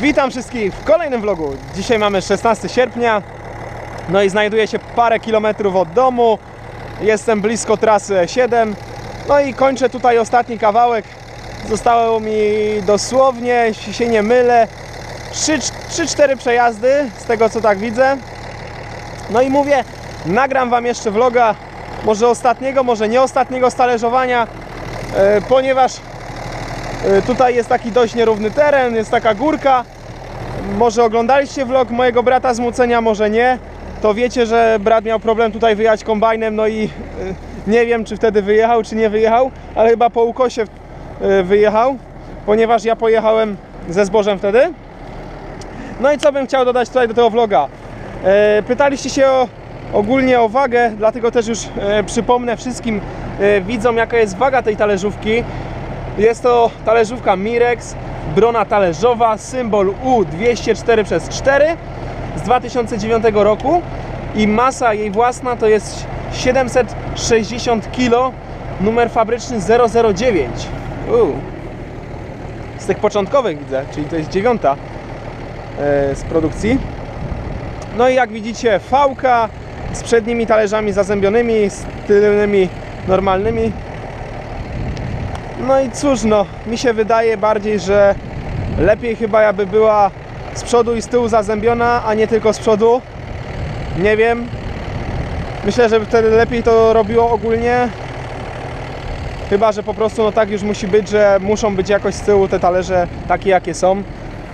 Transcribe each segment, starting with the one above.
Witam wszystkich w kolejnym vlogu. Dzisiaj mamy 16 sierpnia. No i znajduję się parę kilometrów od domu. Jestem blisko trasy 7. No i kończę tutaj ostatni kawałek. Zostało mi dosłownie, jeśli się nie mylę, 3-4 przejazdy z tego co tak widzę. No i mówię, nagram Wam jeszcze vloga, może ostatniego, może nie ostatniego stależowania, e, ponieważ tutaj jest taki dość nierówny teren, jest taka górka. Może oglądaliście vlog mojego brata z Mucenia, może nie. To wiecie, że brat miał problem tutaj wyjechać kombajnem, no i e, nie wiem, czy wtedy wyjechał, czy nie wyjechał, ale chyba po ukosie e, wyjechał, ponieważ ja pojechałem ze zbożem wtedy. No i co bym chciał dodać tutaj do tego vloga? E, pytaliście się o, ogólnie o wagę, dlatego też już e, przypomnę wszystkim e, widzom jaka jest waga tej talerzówki. Jest to talerzówka Mirex, brona talerzowa, symbol U204 przez 4 z 2009 roku i masa jej własna to jest 760 kg, numer fabryczny 009. Uu. Z tych początkowych widzę, czyli to jest dziewiąta e, z produkcji. No i jak widzicie fałka z przednimi talerzami zazębionymi, z tylnymi normalnymi. No i cóż no, mi się wydaje bardziej, że lepiej chyba jakby była z przodu i z tyłu zazębiona, a nie tylko z przodu. Nie wiem. Myślę, że wtedy lepiej to robiło ogólnie. Chyba, że po prostu no tak już musi być, że muszą być jakoś z tyłu te talerze takie jakie są.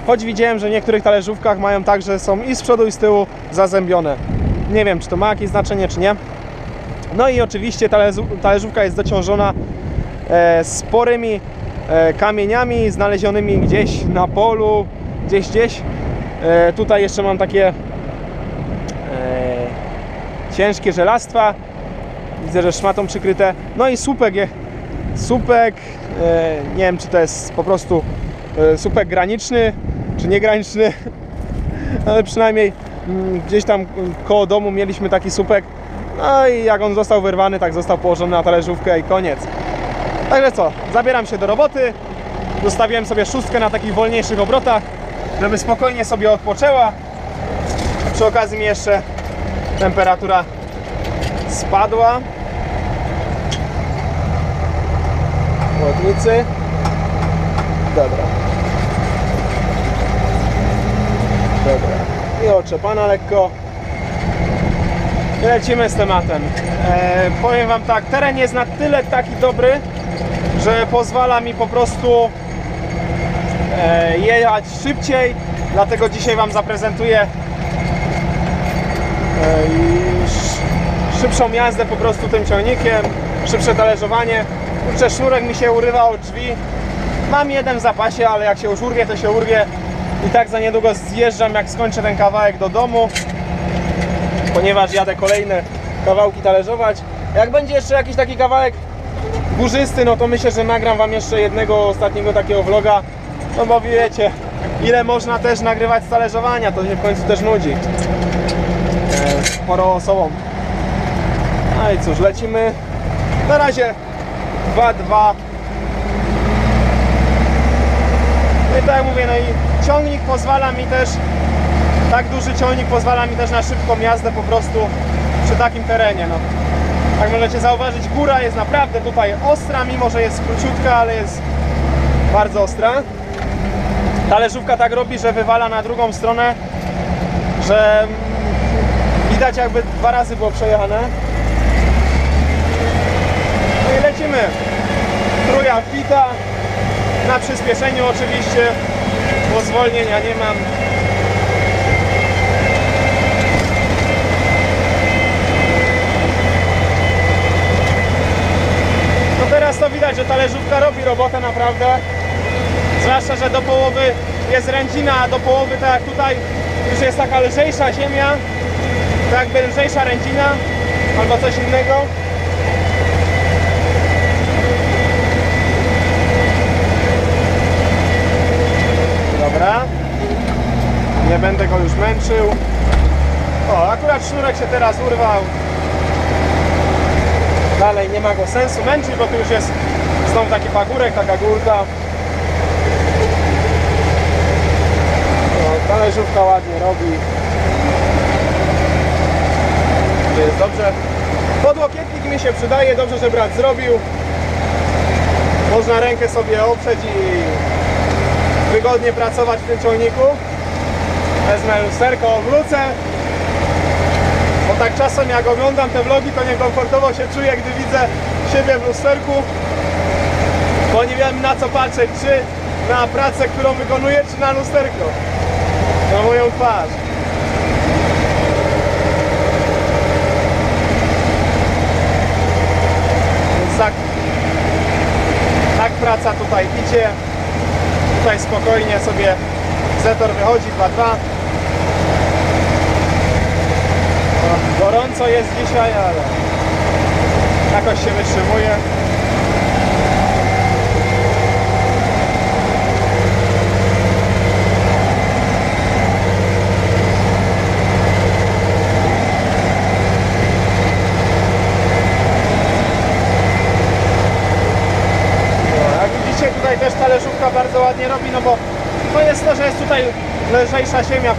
Choć widziałem, że w niektórych talerzówkach mają tak, że są i z przodu i z tyłu zazębione. Nie wiem, czy to ma jakieś znaczenie, czy nie. No i oczywiście talerzówka jest dociążona sporymi e, kamieniami znalezionymi gdzieś na polu, gdzieś, gdzieś. E, tutaj jeszcze mam takie e, ciężkie żelastwa. Widzę, że szmatą przykryte. No i słupek, słupek, e, nie wiem czy to jest po prostu e, słupek graniczny, czy niegraniczny, ale przynajmniej mm, gdzieś tam koło domu mieliśmy taki słupek. No i jak on został wyrwany, tak został położony na talerzówkę i koniec. Także co, zabieram się do roboty. Zostawiłem sobie szóstkę na takich wolniejszych obrotach, żeby spokojnie sobie odpoczęła. Przy okazji mi jeszcze temperatura spadła. Chłodnicy. Dobra. Dobra. I oczepana lekko. Lecimy z tematem. E, powiem Wam tak, teren jest na tyle taki dobry, że pozwala mi po prostu e, jechać szybciej. Dlatego dzisiaj Wam zaprezentuję e, szybszą jazdę po prostu tym ciągnikiem, szybsze talerzowanie. Kurczę, sznurek mi się urywa od drzwi. Mam jeden w zapasie, ale jak się już urwie, to się urwie. I tak za niedługo zjeżdżam, jak skończę ten kawałek do domu, ponieważ jadę kolejne kawałki talerzować. Jak będzie jeszcze jakiś taki kawałek górzysty, no to myślę, że nagram Wam jeszcze jednego ostatniego takiego vloga. No bo wiecie, ile można też nagrywać talerzowania, to się w końcu też nudzi. E, Sporo osobom. No i cóż, lecimy. Na razie 2-2. No i tak jak mówię, no i ciągnik pozwala mi też, tak duży ciągnik pozwala mi też na szybką jazdę po prostu przy takim terenie. No. Jak możecie zauważyć, góra jest naprawdę tutaj ostra, mimo że jest króciutka, ale jest bardzo ostra. Talerzówka tak robi, że wywala na drugą stronę, że widać jakby dwa razy było przejechane. No i lecimy. Truja wbita, na przyspieszeniu oczywiście, bo zwolnienia nie mam. No teraz to widać, że talerzówka robi robotę naprawdę. Zwłaszcza, że do połowy jest rędzina, a do połowy tak jak tutaj już jest taka lżejsza ziemia, to jakby lżejsza rędzina albo coś innego. Dobra. Nie będę go już męczył. O, akurat sznurek się teraz urwał. Dalej nie ma go sensu męczyć, bo tu już jest znowu taki pagórek, taka górka. Talerzówka ładnie robi. Jest dobrze. Podłokietnik mi się przydaje, dobrze, że brat zrobił. Można rękę sobie oprzeć i wygodnie pracować w tym ciągniku. Wezmę lusterko, obrócę. Bo tak czasem jak oglądam te vlogi, to niekomfortowo się czuję, gdy widzę siebie w lusterku. Bo nie wiem na co patrzeć, czy na pracę, którą wykonuję, czy na lusterko. Na moją twarz. Więc tak, tak praca tutaj idzie. Tutaj spokojnie sobie Zetor wychodzi 2-2. O, Gorąco jest dzisiaj, ale jakoś się wytrzymuje. No, Jak widzicie tutaj też talerzówka ładnie robi, no bo to jest to, że jest tutaj lżejsza ziemia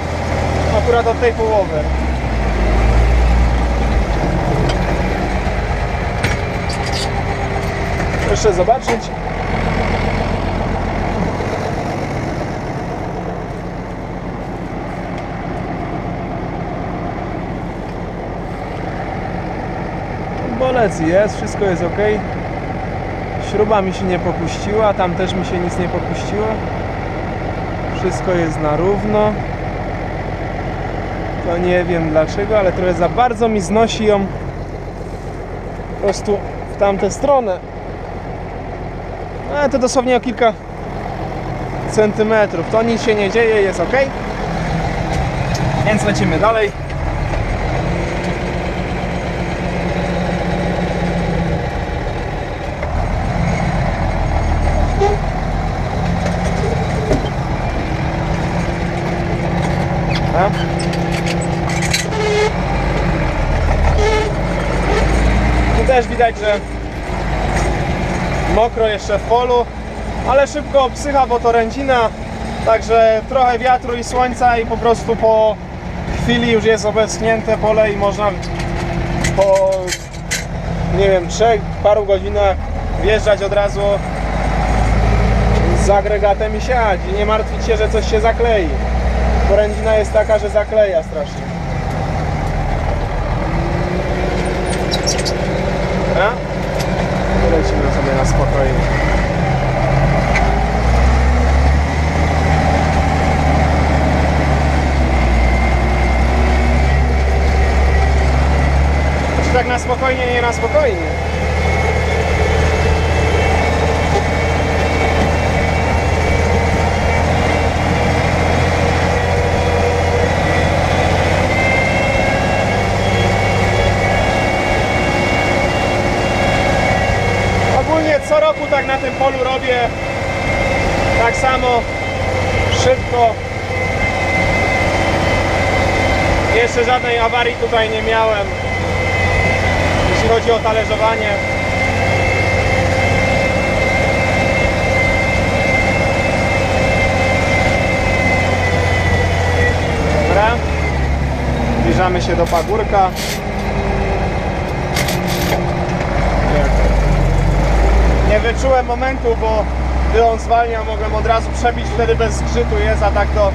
akurat od tej połowy. Jeszcze zobaczyć. Bolec jest, wszystko jest ok. Śruba mi się nie popuściła, tam też mi się nic nie popuściło. Wszystko jest na równo. To nie wiem dlaczego, ale trochę za bardzo mi znosi ją po prostu w tamtę stronę. Ale to dosłownie o kilka centymetrów. To nic się nie dzieje, jest ok. Więc lecimy dalej. Widać, że mokro jeszcze w polu, ale szybko obsycha, bo to rędzina, także trochę wiatru i słońca i po prostu po chwili już jest obeschnięte pole i można po nie wiem, trzech, paru godzinach wjeżdżać od razu z agregatem i siać i nie martwić się, że coś się zaklei. Bo rędzina jest taka, że zakleja strasznie. A? Lecimy sobie na spokojnie. Czy tak na spokojnie, nie na spokojnie? Ogólnie co roku tak na tym polu robię tak samo szybko. Jeszcze żadnej awarii tutaj nie miałem, jeśli chodzi o talerzowanie. Dobra. Zbliżamy się do pagórka. Nie wyczułem momentu, bo gdy on zwalniał, mogłem od razu przebić, wtedy bez zgrzytu jest, a tak to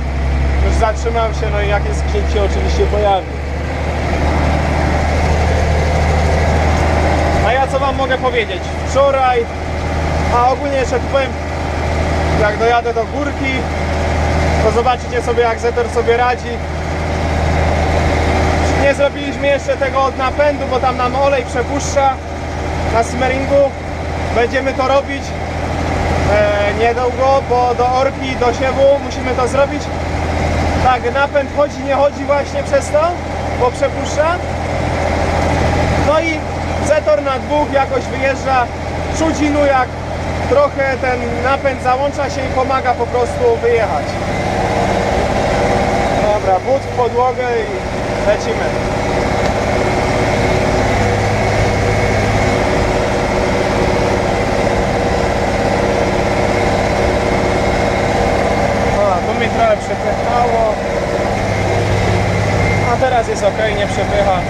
już zatrzymam się, no i jak jest zgrzyt się oczywiście pojawi. A ja co wam mogę powiedzieć? Wczoraj, a ogólnie jeszcze powiem, jak dojadę do górki, to zobaczycie sobie jak Zetor sobie radzi. Nie zrobiliśmy jeszcze tego od napędu, bo tam nam olej przepuszcza na simmeringu. Będziemy to robić niedługo, bo do orki, do siewu musimy to zrobić. Tak, napęd chodzi, nie chodzi właśnie przez to, bo przepuszcza. No i Zetor na dwóch jakoś wyjeżdża, czuć inu jak trochę ten napęd załącza się i pomaga po prostu wyjechać. Dobra, but w podłogę i lecimy. A, tu mi wcześniej trochę przepychało. A teraz jest ok, nie przepycha.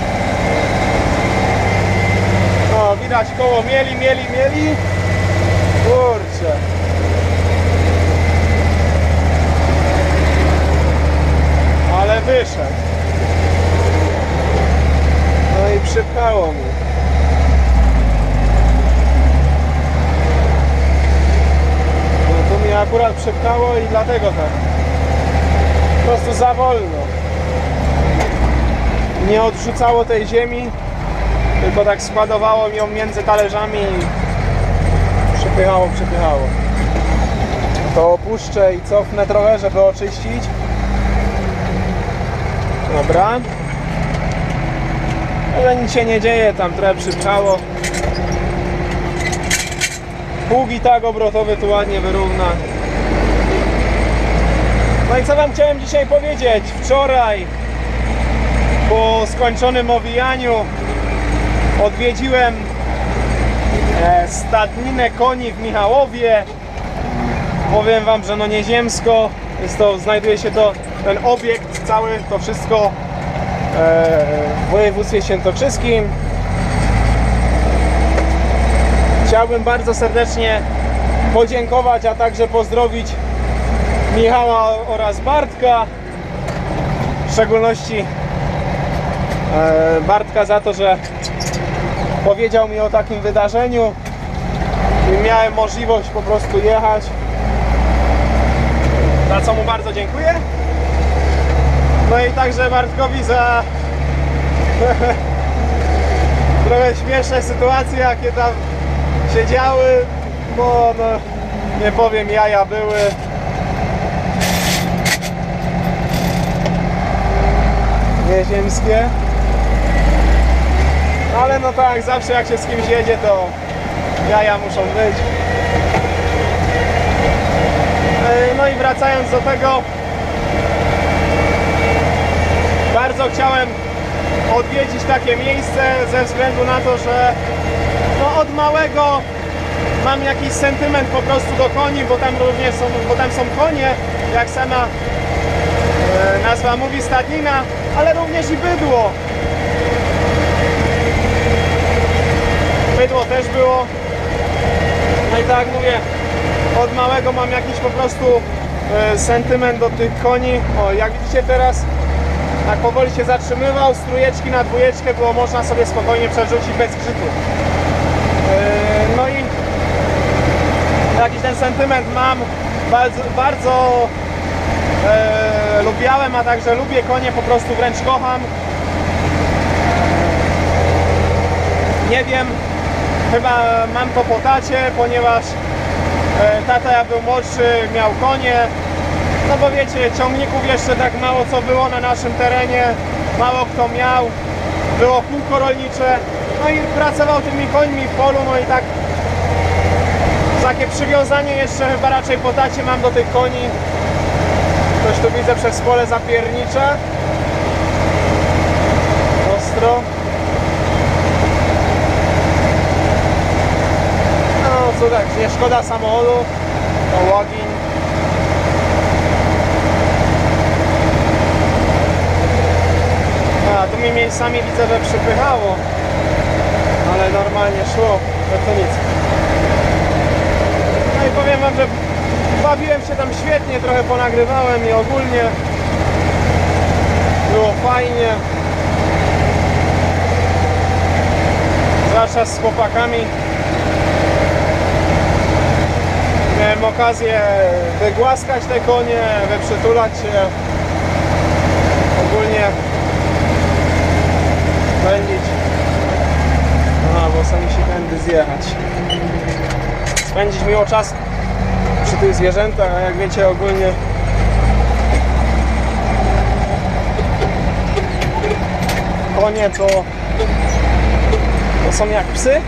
No, widać koło mieli, mieli, mieli. Kurczę. Ale wyszedł. No i przypchało mi. No akurat przypchało i dlatego tak. Prostu za wolno. Nie odrzucało tej ziemi, tylko tak składowało ją między talerzami i przepychało, przepychało. To opuszczę i cofnę trochę, żeby oczyścić. Dobra. Ale nic się nie dzieje, tam trochę przypchało. Pług i tak obrotowy tu ładnie wyrówna. No i co Wam chciałem dzisiaj powiedzieć? Wczoraj po skończonym owijaniu odwiedziłem e, stadninę koni w Michałowie. Powiem Wam, że no nieziemsko. Jest to, znajduje się to, ten obiekt cały, to wszystko e, w województwie świętokrzyskim. Chciałbym bardzo serdecznie podziękować, a także pozdrowić Michała oraz Bartka. W szczególności e, Bartka za to, że powiedział mi o takim wydarzeniu i miałem możliwość po prostu jechać. Za co mu bardzo dziękuję. No i także Bartkowi za trochę śmieszne sytuacje, jakie tam się działy, bo no, nie powiem, jaja były. Nieziemskie. Ale no tak, zawsze jak się z kimś jedzie, to jaja muszą być. No i wracając do tego, bardzo chciałem odwiedzić takie miejsce ze względu na to, że no od małego mam jakiś sentyment po prostu do koni, bo tam również są, bo tam są konie, jak sama e, nazwa mówi stadnina, ale również i bydło. Bydło też było. No i tak jak mówię, od małego mam jakiś po prostu e, sentyment do tych koni. O, jak widzicie teraz, tak powoli się zatrzymywał, strujeczki na dwójeczkę było można sobie spokojnie przerzucić bez grzytu. E, No i jakiś ten sentyment mam, bardzo, bardzo e, lubiałem, a także lubię konie, po prostu wręcz kocham. Nie wiem, chyba mam to po tacie, ponieważ e, tata jak był młodszy miał konie. No bo wiecie, ciągników jeszcze tak mało co było na naszym terenie, mało kto miał, było kółko rolnicze, no i pracował tymi końmi w polu, no i tak takie przywiązanie jeszcze chyba raczej po tacie mam do tych koni. Ktoś tu widzę przez pole zapiernicza. Ostro. No co tak, nie szkoda samochodu. To łogień. A, tu mi miejscami widzę, że przypychało. Ale normalnie szło, no to nic. No i powiem wam, że bawiłem się tam świetnie, trochę ponagrywałem i ogólnie było fajnie. Zwłaszcza z chłopakami. Miałem okazję wygłaskać te konie, wyprzytulać się. Ogólnie spędzić. Aha, bo sami się tędy zjechać. Spędzić miło czas tych zwierzętach, a jak wiecie ogólnie konie to, to są jak psy.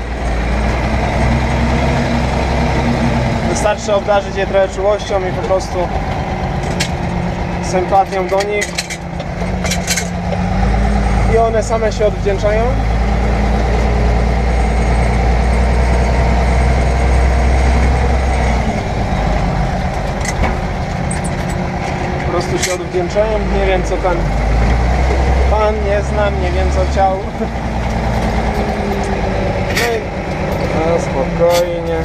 Wystarczy obdarzyć je trochę czułością i po prostu sympatią do nich i one same się odwdzięczają. prostu się Nie wiem co ten pan, nie znam, nie wiem co chciał. No no, spokojnie.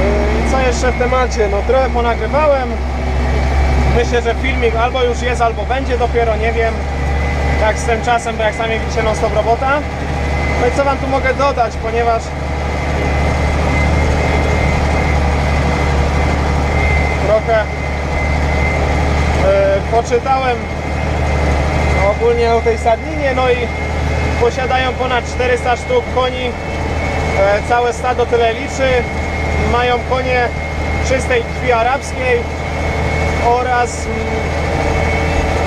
Yy, I co jeszcze w temacie? No trochę ponagrywałem. Myślę, że filmik albo już jest, albo będzie dopiero, nie wiem. Jak z tym czasem, bo jak sami widzicie, non stop robota. No i co wam tu mogę dodać, ponieważ trochę e, poczytałem ogólnie o tej sadninie, no i posiadają ponad 400 sztuk koni, e, całe stado tyle liczy, mają konie czystej krwi arabskiej oraz mm,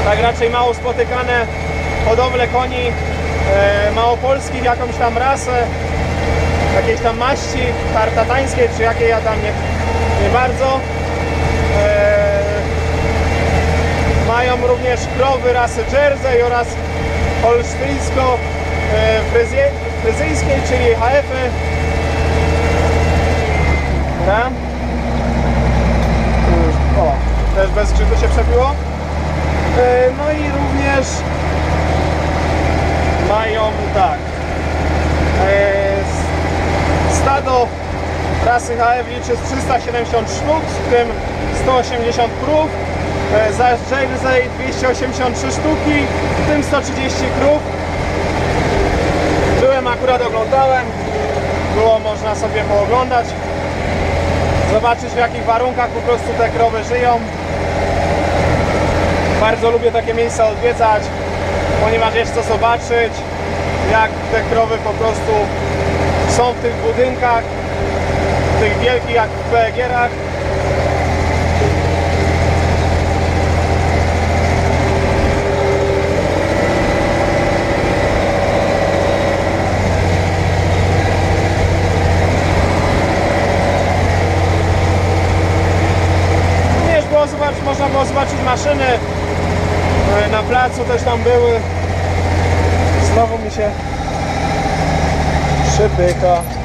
tak raczej mało spotykane hodowle koni e, małopolskich, jakąś tam rasę, jakiejś tam maści tartatańskiej, czy jakiej ja tam nie, nie bardzo. E, mają również krowy rasy Jersey oraz holsztyńsko e, czyli HF-y. O, też bez skrzypy się przebiło. No i również mają tak e, s- stado rasy HF liczy z 370 sztuk, w tym 180 krów, e, zaś Jersey 283 sztuki, w tym 130 krów. Byłem akurat, oglądałem, było można sobie pooglądać, zobaczyć w jakich warunkach po prostu te krowy żyją. Bardzo lubię takie miejsca odwiedzać, ponieważ jest co zobaczyć, jak te krowy po prostu są w tych budynkach, tych wielkich jak w zobaczyć, można było zobaczyć maszyny. E, Na placu też tam były. Znowu mi się przypyka.